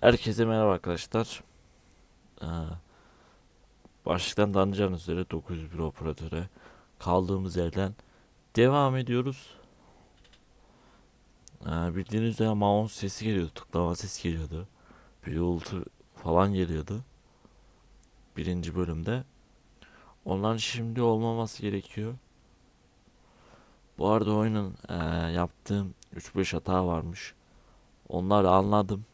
Herkese merhaba arkadaşlar. Ee, başlıktan da anlayacağınız üzere 901 operatöre kaldığımız yerden devam ediyoruz. Ee, bildiğiniz üzere mouse sesi geliyordu, tıklama sesi geliyordu. Bir uğultu falan geliyordu. Birinci bölümde. Onların şimdi olmaması gerekiyor. Bu arada oyunun ee, yaptığım 3-5 hata varmış. Onları anladım.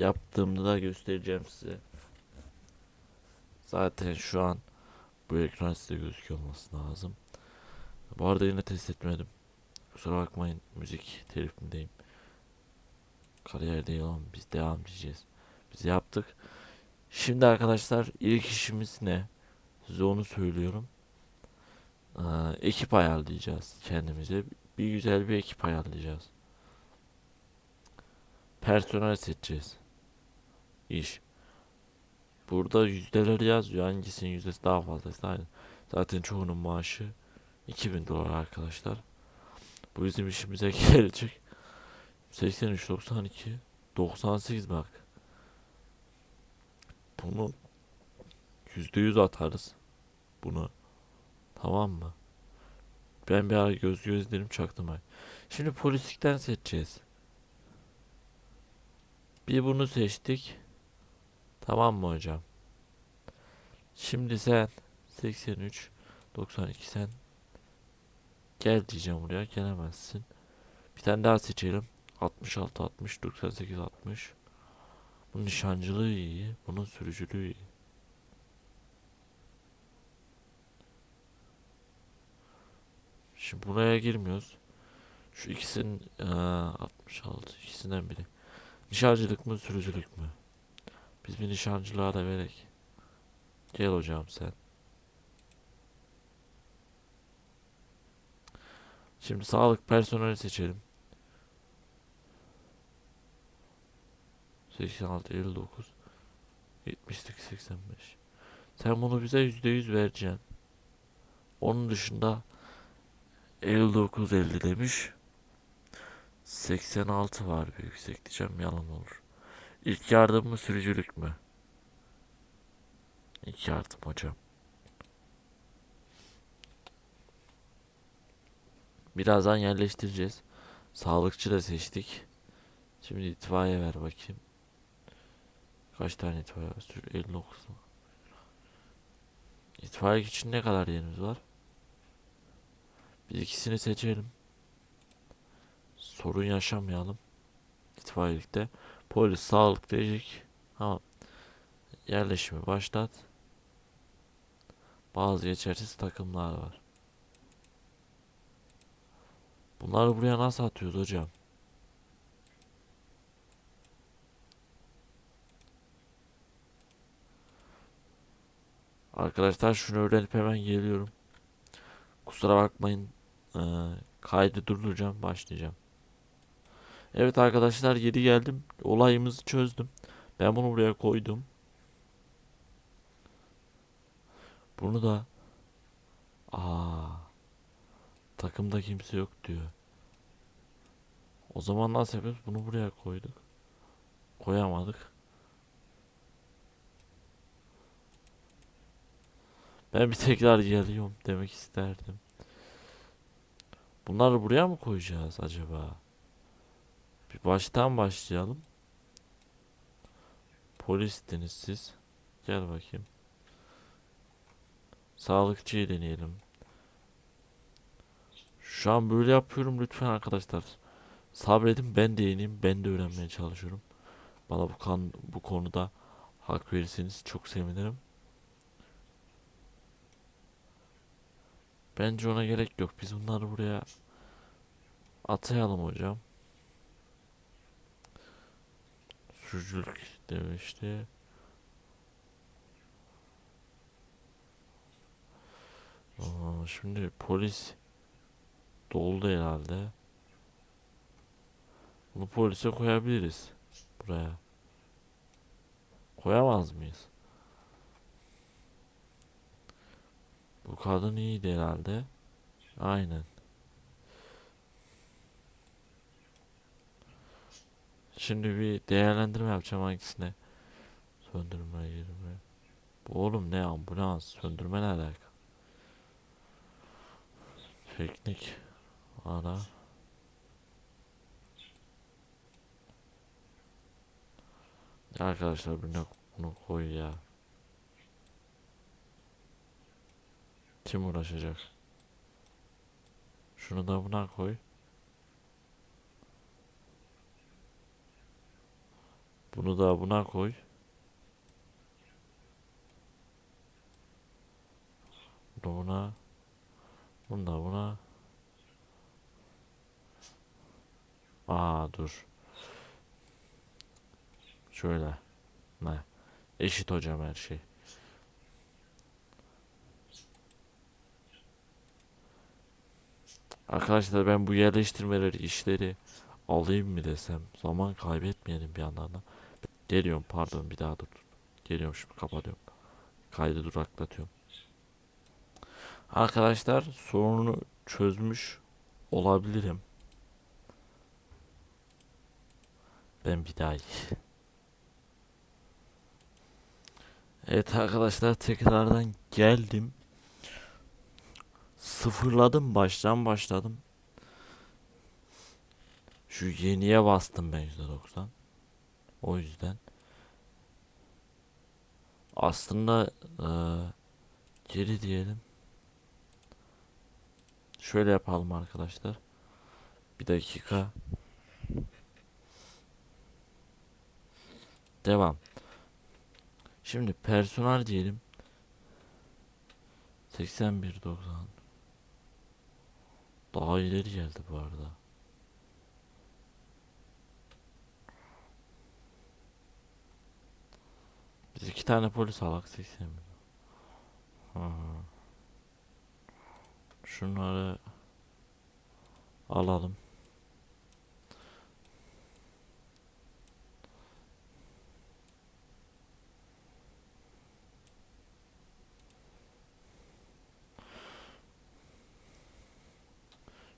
Yaptığımda da göstereceğim size. Zaten şu an bu ekran size gözüküyor olması lazım. Bu arada yine test etmedim. Kusura bakmayın müzik telifindeyim. Kariyer değil oğlum biz devam edeceğiz. Biz yaptık. Şimdi arkadaşlar ilk işimiz ne? Size onu söylüyorum. Ee, ekip ayarlayacağız kendimize. Bir güzel bir ekip ayarlayacağız. Personel seçeceğiz iş. Burada yüzdeleri yazıyor. Hangisinin yüzdesi daha fazlaysa aynı. Zaten çoğunun maaşı 2000 dolar arkadaşlar. Bu bizim işimize gelecek. 83, 92, 98 bak. Bunu %100 atarız. Bunu. Tamam mı? Ben bir ara göz gözlerim çaktım ay. Şimdi polislikten seçeceğiz. Bir bunu seçtik. Tamam mı hocam? Şimdi sen 83 92 sen gel diyeceğim buraya gelemezsin. Bir tane daha seçelim. 66 60 98 60. Bunun nişancılığı iyi. Bunun sürücülüğü iyi. Şimdi buraya girmiyoruz. Şu ikisinin eee, 66 ikisinden biri. Nişancılık mı sürücülük mü? Biz bir nişancılığa da verek. Gel hocam sen. Şimdi sağlık personeli seçelim. 86, 59, 78, 85. Sen bunu bize %100 vereceksin. Onun dışında 59, 50 demiş. 86 var bir yüksek diyeceğim yalan olur. İlk yardım mı sürücülük mü? İlk yardım hocam. Birazdan yerleştireceğiz. Sağlıkçı da seçtik. Şimdi itfaiye ver bakayım. Kaç tane itfaiye var? Sür 59 mu? İtfaiye için ne kadar yerimiz var? Biz ikisini seçelim. Sorun yaşamayalım. İtfaiyelikte. Polis sağlık diyecek. Tamam. Yerleşimi başlat. Bazı geçersiz takımlar var. Bunları buraya nasıl atıyoruz hocam? Arkadaşlar şunu öğrenip hemen geliyorum. Kusura bakmayın. Ee, kaydı durduracağım. Başlayacağım. Evet arkadaşlar geri geldim. Olayımızı çözdüm. Ben bunu buraya koydum. Bunu da Aa takımda kimse yok diyor. O zaman nasıl yapıyoruz? Bunu buraya koyduk. Koyamadık. Ben bir tekrar geliyorum demek isterdim. Bunları buraya mı koyacağız acaba? Bir baştan başlayalım. Polistiniz siz. Gel bakayım. Sağlıkçıyı deneyelim. Şu an böyle yapıyorum lütfen arkadaşlar. Sabredin ben de yeniyim. Ben de öğrenmeye çalışıyorum. Bana bu kan bu konuda hak verirseniz çok sevinirim. Bence ona gerek yok. Biz bunları buraya atayalım hocam. Sürücülük demişti. Aa, şimdi polis doldu herhalde. Bunu polise koyabiliriz. Buraya. Koyamaz mıyız? Bu kadın iyiydi herhalde. Aynen. Şimdi bir değerlendirme yapacağım hangisine. Söndürme girme. Bu oğlum ne ambulans? Söndürme ne alaka? Teknik. Ara. Arkadaşlar bunu, bunu koy ya. Kim uğraşacak? Şunu da buna koy. Bunu da buna koy. Bunu buna. Bunu da buna. Aa dur. Şöyle. Ne? Eşit hocam her şey. Arkadaşlar ben bu yerleştirmeleri işleri alayım mı desem zaman kaybetmeyelim bir yandan da. Geliyorum pardon bir daha dur. Geliyorum şimdi kapatıyorum. Kaydı duraklatıyorum. Arkadaşlar sorunu çözmüş olabilirim. Ben bir daha Evet arkadaşlar tekrardan geldim. Sıfırladım baştan başladım. Şu yeniye bastım ben %90. O yüzden. Aslında eee, geri diyelim. Şöyle yapalım arkadaşlar. Bir dakika. Devam. Şimdi personel diyelim. 81.90 Daha ileri geldi bu arada. Biz iki tane polis alak 80 bin. Hı hı. Şunları alalım.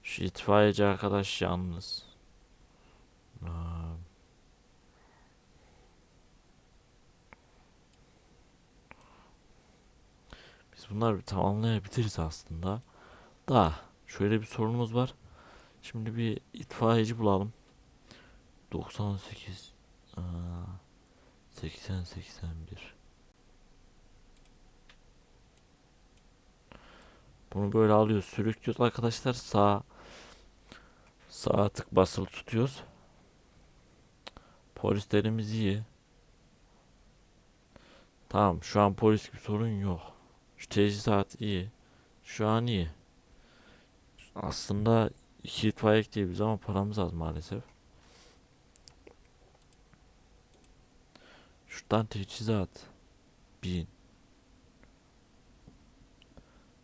Şu itfaiyeci arkadaş yalnız. Aa, Biz bunları tamamlayabiliriz aslında. Da şöyle bir sorunumuz var. Şimdi bir itfaiyeci bulalım. 98 aa, 80 81 Bunu böyle alıyoruz, sürüklüyoruz arkadaşlar. Sağ sağ tık basılı tutuyoruz. Polislerimiz iyi. Tamam, şu an polis bir sorun yok. Şu teçhizat iyi. Şu an iyi. Aslında iki itfaiye ekleyebiliriz ama paramız az maalesef. Şuradan teçhizat. Bin.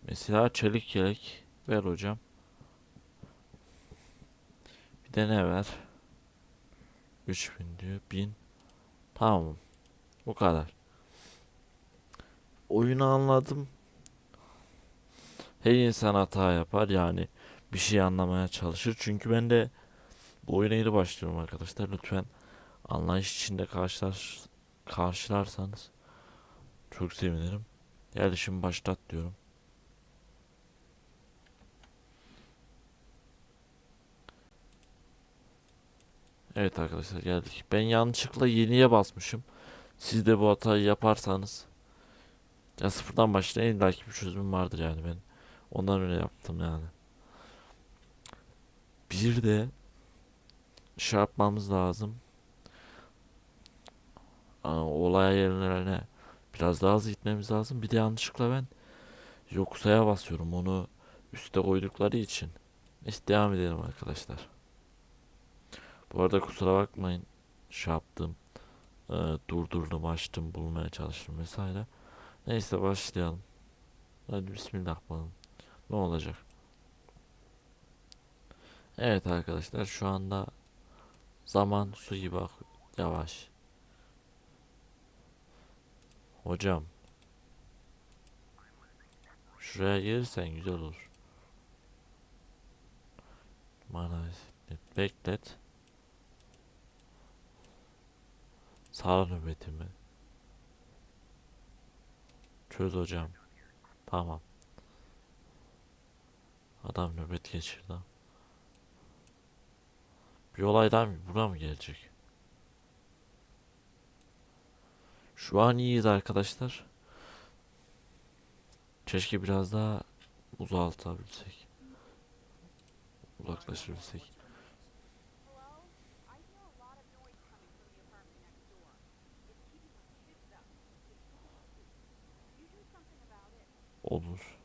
Mesela çelik yelek. Ver hocam. Bir de ne ver? 3000 diyor. 1000. Tamam. Bu kadar. Oyunu anladım. Her insan hata yapar yani bir şey anlamaya çalışır. Çünkü ben de bu oyuna yeni başlıyorum arkadaşlar. Lütfen anlayış içinde karşılar karşılarsanız çok sevinirim. Yerleşim başlat diyorum. Evet arkadaşlar geldik. Ben yanlışlıkla yeniye basmışım. Siz de bu hatayı yaparsanız ya sıfırdan başlayın illa ki bir çözümüm vardır yani ben. Ondan öyle yaptım yani. Bir de şey yapmamız lazım. Olay yerlerine biraz daha hızlı gitmemiz lazım. Bir de yanlışlıkla ben yoksaya basıyorum. Onu üste koydukları için. Neyse devam edelim arkadaşlar. Bu arada kusura bakmayın. Şey yaptım. Ee, durdurdum, açtım, bulmaya çalıştım vesaire. Neyse başlayalım. Hadi bismillah bakalım. Ne olacak? Evet arkadaşlar şu anda zaman su gibi akıyor. Yavaş. Hocam. Şuraya gelirsen güzel olur. Bana beklet. Sağ nöbetimi. Çöz hocam. Tamam. Adam nöbet geçirdi. Bir olaydan buna mı gelecek? Şu an iyiyiz arkadaşlar. Keşke biraz daha uzaltabilsek. Uzaklaşabilsek. Guess.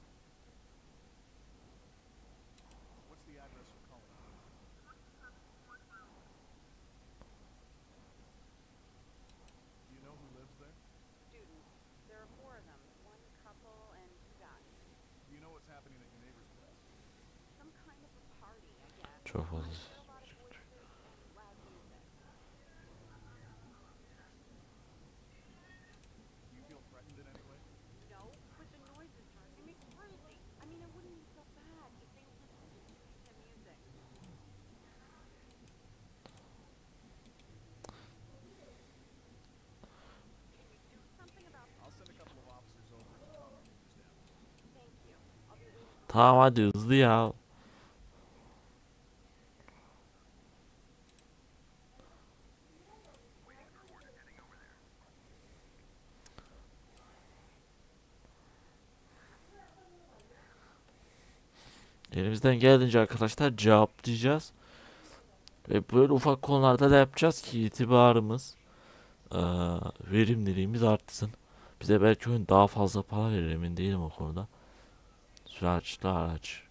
Çok fazla. Tamam hadi hızlı ya. Elimizden geldiğince arkadaşlar cevaplayacağız. Ve böyle ufak konularda da yapacağız ki itibarımız, verimliliğimiz artsın. Bize belki oyun daha fazla para verir emin değilim o konuda. Süraçlı araç.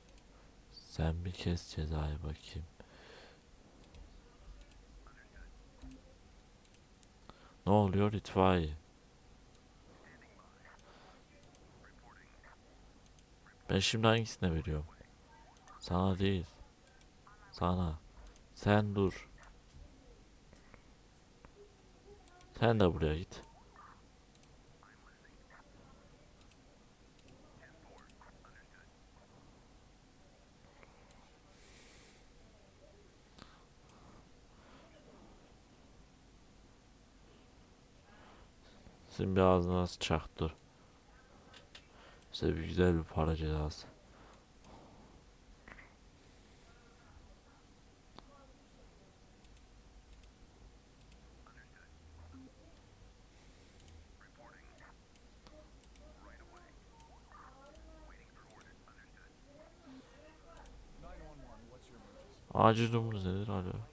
Sen bir kes cezayı bakayım. Ne oluyor itfaiye? Ben şimdi hangisine veriyorum? Sana değil. Sana. Sen dur. Sen de buraya git. Sizin bir ağzına nasıl çaktır. Size bir güzel bir para cezası. Acil durumunuz nedir alo?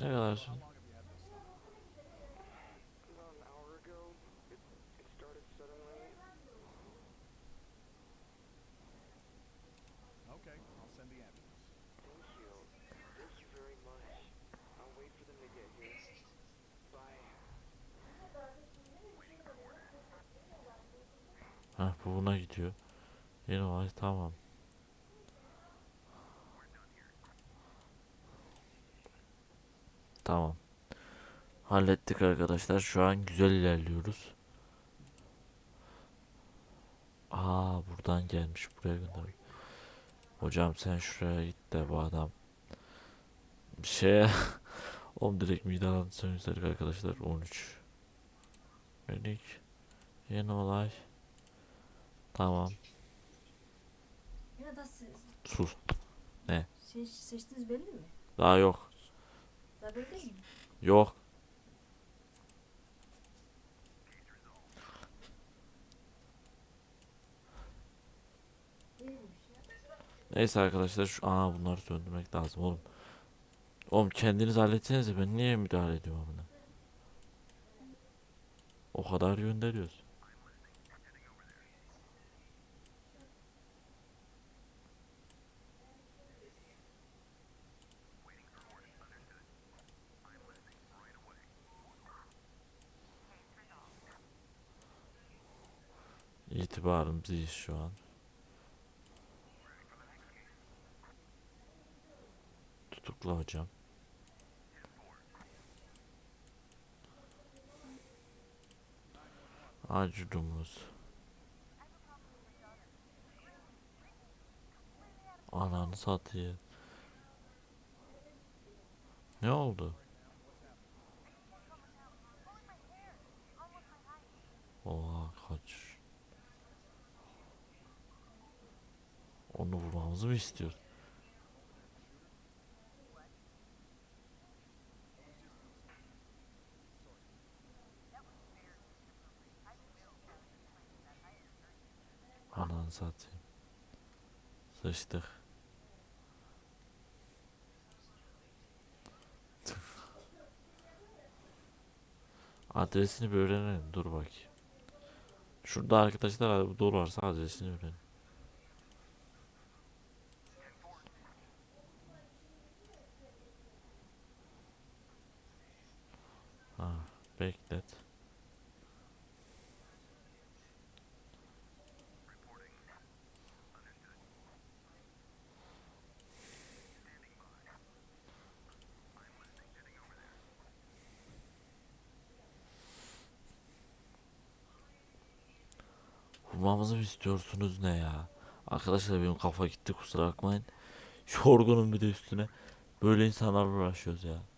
Here. Bye. Heh bu buna gidiyor. Yeni tamam. Tamam. Hallettik arkadaşlar. Şu an güzel ilerliyoruz. Aa buradan gelmiş buraya gönder. Hocam sen şuraya git de bu adam. Bir şey. Oğlum direkt mide alantısını yükseldik arkadaşlar. 13. Melik. Yeni olay. Tamam. Ya da siz Sus. şey seçtiğiniz belli mi? Daha yok. Yok. Neyse arkadaşlar şu aa bunları söndürmek lazım oğlum. Oğlum kendiniz halletsenize ben niye müdahale ediyorum buna? O kadar gönderiyoruz. İyi şu an. Tutukla hocam. Acudumuz. Ananı satayım. Ne oldu? Oha kaç. Onu vurmamızı mı istiyor? Ananı satayım. Sıçtık. Adresini bir öğrenelim. Dur bakayım. Şurada arkadaşlar dolu varsa adresini öğrenelim. Beklet. Vurmamızı mı istiyorsunuz ne ya? Arkadaşlar benim kafa gitti kusura bakmayın. Yorgunum bir de üstüne. Böyle insanlarla uğraşıyoruz ya.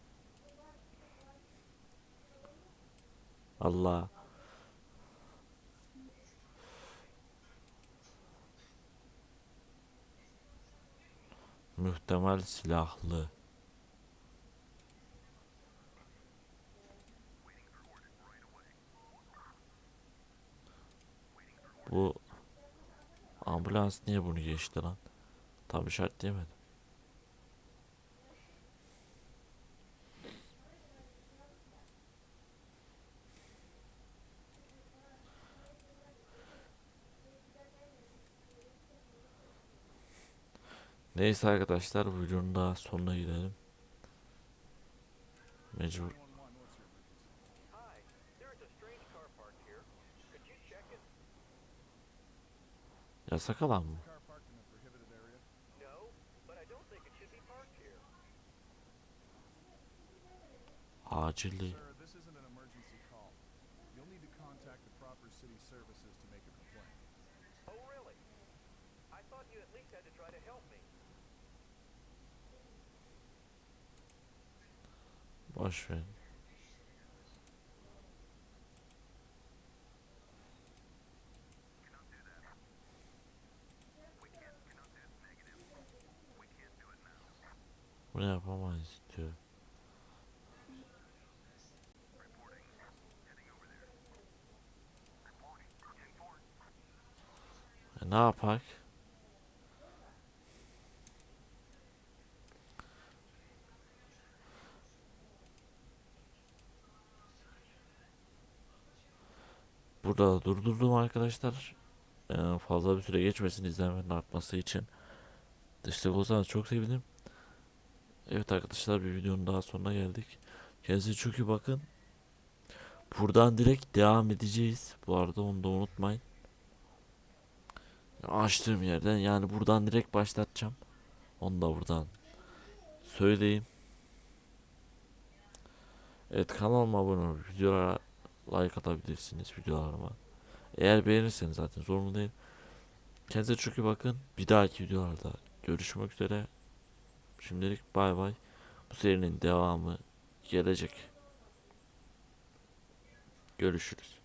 Allah. Muhtemel silahlı. Bu ambulans niye bunu geçti lan? Tam işaretleyemedim. Neyse arkadaşlar bu videonun daha sonuna gidelim. Mecbur 911, what's your emergency? Boş ver. Bunu yapamayız diyor. E ne yapak? Burada durdurdum arkadaşlar. Ee, fazla bir süre geçmesin izlenmenin artması için. Destek olsanız çok sevinirim. Evet arkadaşlar bir videonun daha sonuna geldik. Kendinize çok iyi bakın. Buradan direkt devam edeceğiz. Bu arada onu da unutmayın. Açtığım yerden yani buradan direkt başlatacağım. Onu da buradan söyleyeyim. Evet kanalıma abone olup videolara like atabilirsiniz videolarıma. Eğer beğenirseniz zaten zorunlu değil. Kendinize çok iyi bakın. Bir dahaki videolarda görüşmek üzere. Şimdilik bay bay. Bu serinin devamı gelecek. Görüşürüz.